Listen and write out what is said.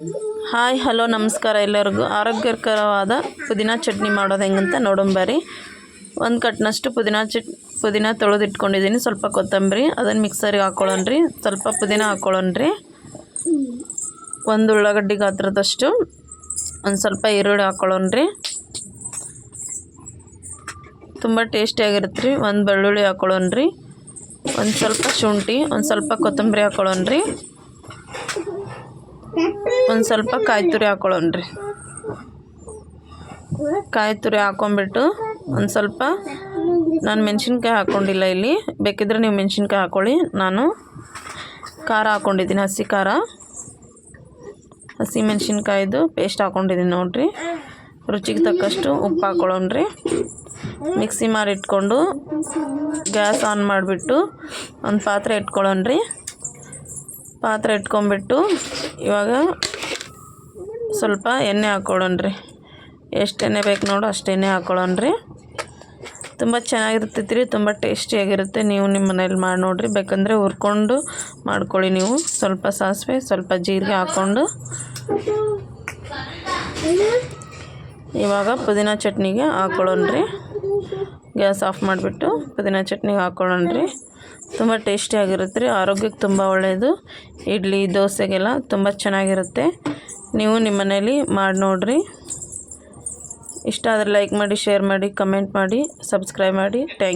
Hi, hello, ನಮಸ್ಕಾರ ಎಲ್ಲರಿಗೂ. ಆರೋಗ್ಯಕರವಾದ ಪುದೀನ ಚಟ್ನಿ ಮಾಡೋದು ಹೆಂಗಂತ ನೋಡೋಣ ಒಂದು ಕಟ್ನಷ್ಟು ಪುದೀನ ಚಟ್, ಪುದೀನ ತೊಳೆದಿಟ್ಕೊಂಡಿದ್ದೀನಿ ಸ್ವಲ್ಪ ಕೊತ್ತಂಬರಿ ಅದನ್ನು ಮಿಕ್ಸರಿಗೆ ಹಾಕ್ಕೊಳ್ಳೋಣ್ರಿ ಸ್ವಲ್ಪ ಪುದೀನ ಹಾಕ್ಕೊಳ್ಳೋಣ್ರಿ ಒಂದು ಉಳ್ಳಾಗಡ್ಡಿ ಗಾತ್ರದಷ್ಟು ಒಂದು ಸ್ವಲ್ಪ ಈರುಳ್ಳಿ ಹಾಕ್ಕೊಳ್ಳೋಣ್ರಿ ತುಂಬ ಟೇಸ್ಟಿಯಾಗಿರುತ್ತೆ ರೀ. ಒಂದು ಬೆಳ್ಳುಳ್ಳಿ ಹಾಕೊಳ್ಳೋಣ್ರಿ ಒಂದು ಸ್ವಲ್ಪ ಶುಂಠಿ, ಒಂದು ಸ್ವಲ್ಪ ಕೊತ್ತಂಬರಿ ಹಾಕ್ಕೊಳ್ಳೋಣ್ರಿ ಒಂದು ಸ್ವಲ್ಪ ಕಾಯಿ ತುರಿ ಹಾಕ್ಕೊಳ್ಳೋಣ್ರಿ ಕಾಯಿ ತುರಿ ಹಾಕೊಂಡ್ಬಿಟ್ಟು ಒಂದು ಸ್ವಲ್ಪ ನಾನು ಮೆಣಸಿನ್ಕಾಯಿ ಹಾಕ್ಕೊಂಡಿಲ್ಲ ಇಲ್ಲಿ. ಬೇಕಿದ್ರೆ ನೀವು ಮೆಣಸಿನ್ಕಾಯಿ ಹಾಕ್ಕೊಳ್ಳಿ ನಾನು ಖಾರ ಹಾಕ್ಕೊಂಡಿದ್ದೀನಿ ಹಸಿ ಖಾರ. ಹಸಿ ಮೆಣಸಿನ್ಕಾಯ್ದು ಪೇಸ್ಟ್ ಹಾಕ್ಕೊಂಡಿದ್ದೀನಿ ನೋಡಿರಿ. ರುಚಿಗೆ ತಕ್ಕಷ್ಟು ಉಪ್ಪು ಹಾಕ್ಕೊಳ್ಳೋಣ್ರಿ ಮಿಕ್ಸಿ ಮಾಡಿ ಇಟ್ಕೊಂಡು ಗ್ಯಾಸ್ ಆನ್ ಮಾಡಿಬಿಟ್ಟು ಒಂದು ಪಾತ್ರೆ ಇಟ್ಕೊಳ್ಳೋಣ್ರಿ. ಪಾತ್ರೆ ಇಟ್ಕೊಂಬಿಟ್ಟು ಇವಾಗ ಸ್ವಲ್ಪ ಎಣ್ಣೆ ಹಾಕ್ಕೊಳ್ಳೋಣ್ರಿ ಎಷ್ಟು ಎಣ್ಣೆ ಬೇಕು ನೋಡು, ಅಷ್ಟು ಎಣ್ಣೆ ಹಾಕ್ಕೊಳ್ಳೋಣ್ರಿ ತುಂಬ ಚೆನ್ನಾಗಿರ್ತೈತಿ ರೀ ತುಂಬ ಟೇಸ್ಟಿಯಾಗಿರುತ್ತೆ. ನೀವು ನಿಮ್ಮ ಮನೇಲಿ ಮಾಡಿ ನೋಡಿರಿ, ಬೇಕಂದರೆ ಹುರ್ಕೊಂಡು ಮಾಡ್ಕೊಳ್ಳಿ ನೀವು. ಸ್ವಲ್ಪ ಸಾಸಿವೆ, ಸ್ವಲ್ಪ ಜೀರಿಗೆ ಹಾಕ್ಕೊಂಡು. ಇವಾಗ ಪುದೀನ ಚಟ್ನಿಗೆ ಹಾಕ್ಕೊಳ್ಳೋಣ್ರಿ ಗ್ಯಾಸ್ ಆಫ್ ಮಾಡಿಬಿಟ್ಟು. ಪುದೀನ ಚಟ್ನಿಗೆ ಹಾಕ್ಕೊಳ್ಳೋಣ್ರಿ ತುಂಬ ಟೇಸ್ಟಿಯಾಗಿರುತ್ತೆ ರೀ, ಆರೋಗ್ಯಕ್ಕೆ ತುಂಬ ಒಳ್ಳೆಯದು ಇಡ್ಲಿ, ದೋಸೆಗೆಲ್ಲ ತುಂಬ ಚೆನ್ನಾಗಿರುತ್ತೆ. ನೀವು ನಿಮ್ಮ ಮನೇಲಿ ಮಾಡಿ ನೋಡಿರಿ. ಇಷ್ಟ ಆದರೆ ಲೈಕ್ ಮಾಡಿ ಶೇರ್ ಮಾಡಿ ಕಮೆಂಟ್ ಮಾಡಿ ಸಬ್ಸ್ಕ್ರೈಬ್ ಮಾಡಿ. ಥ್ಯಾಂಕ್